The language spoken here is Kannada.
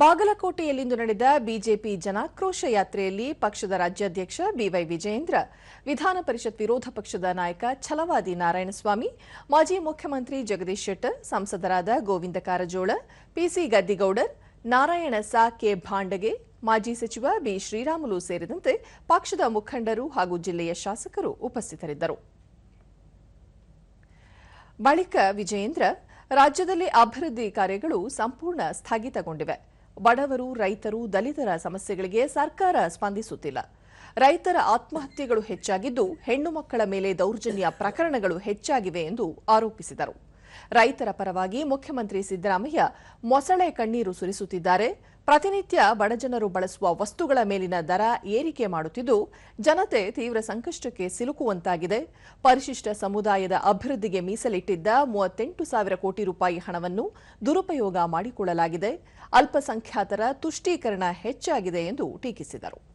ಬಾಗಲಕೋಟೆಯಲ್ಲಿಂದು ನಡೆದ ಬಿಜೆಪಿ ಜನಾಕ್ರೋಶ ಯಾತ್ರೆಯಲ್ಲಿ ಪಕ್ಷದ ರಾಜ್ಯಾಧ್ಯಕ್ಷ ಬಿವೈ ವಿಜಯೇಂದ್ರ, ವಿಧಾನ ಪರಿಷತ್ ವಿರೋಧ ಪಕ್ಷದ ನಾಯಕ ಛಲವಾದಿ ನಾರಾಯಣಸ್ವಾಮಿ, ಮಾಜಿ ಮುಖ್ಯಮಂತ್ರಿ ಜಗದೀಶ್ ಶೆಟ್ಟರ್, ಸಂಸದರಾದ Govind Karjol, P C Gaddigoudar, Narayan Sa K Bhandage, ಮಾಜಿ ಸಚಿವ ಬಿ ಶ್ರೀರಾಮುಲು ಸೇರಿದಂತೆ ಪಕ್ಷದ ಮುಖಂಡರು ಹಾಗೂ ಜಿಲ್ಲೆಯ ಶಾಸಕರು ಉಪಸ್ಥಿತರಿದ್ದರು. ಬಳಿಕ ವಿಜಯೇಂದ್ರ, ರಾಜ್ಯದಲ್ಲಿ ಅಭಿವೃದ್ಧಿ ಕಾರ್ಯಗಳು ಸಂಪೂರ್ಣ ಸ್ಥಗಿತಗೊಂಡಿವೆ. ಬಡವರು, ರೈತರು, ದಲಿತರ ಸಮಸ್ಯೆಗಳಿಗೆ ಸರ್ಕಾರ ಸ್ಪಂದಿಸುತ್ತಿಲ್ಲ. ರೈತರ ಆತ್ಮಹತ್ಯೆಗಳು ಹೆಚ್ಚಾಗಿದ್ದು ಹೆಣ್ಣು ಮಕ್ಕಳ ಮೇಲೆ ದೌರ್ಜನ್ಯ ಪ್ರಕರಣಗಳು ಹೆಚ್ಚಾಗಿವೆ ಎಂದು ಆರೋಪಿಸಿದರು. ರೈತರ ಪರವಾಗಿ ಮುಖ್ಯಮಂತ್ರಿ ಸಿದ್ದರಾಮಯ್ಯ ಮೊಸಳೆ ಕಣ್ಣೀರು ಸುರಿಸುತ್ತಿದ್ದಾರೆ. ಪ್ರತಿನಿತ್ಯ ಬಡಜನರು ಬಳಸುವ ವಸ್ತುಗಳ ಮೇಲಿನ ದರ ಏರಿಕೆ ಮಾಡುತ್ತಿದ್ದು, ಜನತೆ ತೀವ್ರ ಸಂಕಷ್ಟಕ್ಕೆ ಸಿಲುಕುವಂತಾಗಿದೆ. ಪರಿಶಿಷ್ಟ ಸಮುದಾಯದ ಅಭಿವೃದ್ಧಿಗೆ ಮೀಸಲಿಟ್ಟಿದ್ದ ಮೂವತ್ತೆಂಟು ಸಾವಿರ ಕೋಟಿ ರೂಪಾಯಿ ಹಣವನ್ನು ದುರುಪಯೋಗ ಮಾಡಿಕೊಳ್ಳಲಾಗಿದೆ. ಅಲ್ಪಸಂಖ್ಯಾತರ ತುಷ್ಟೀಕರಣ ಹೆಚ್ಚಾಗಿದೆ ಎಂದು ಟೀಕಿಸಿದರು.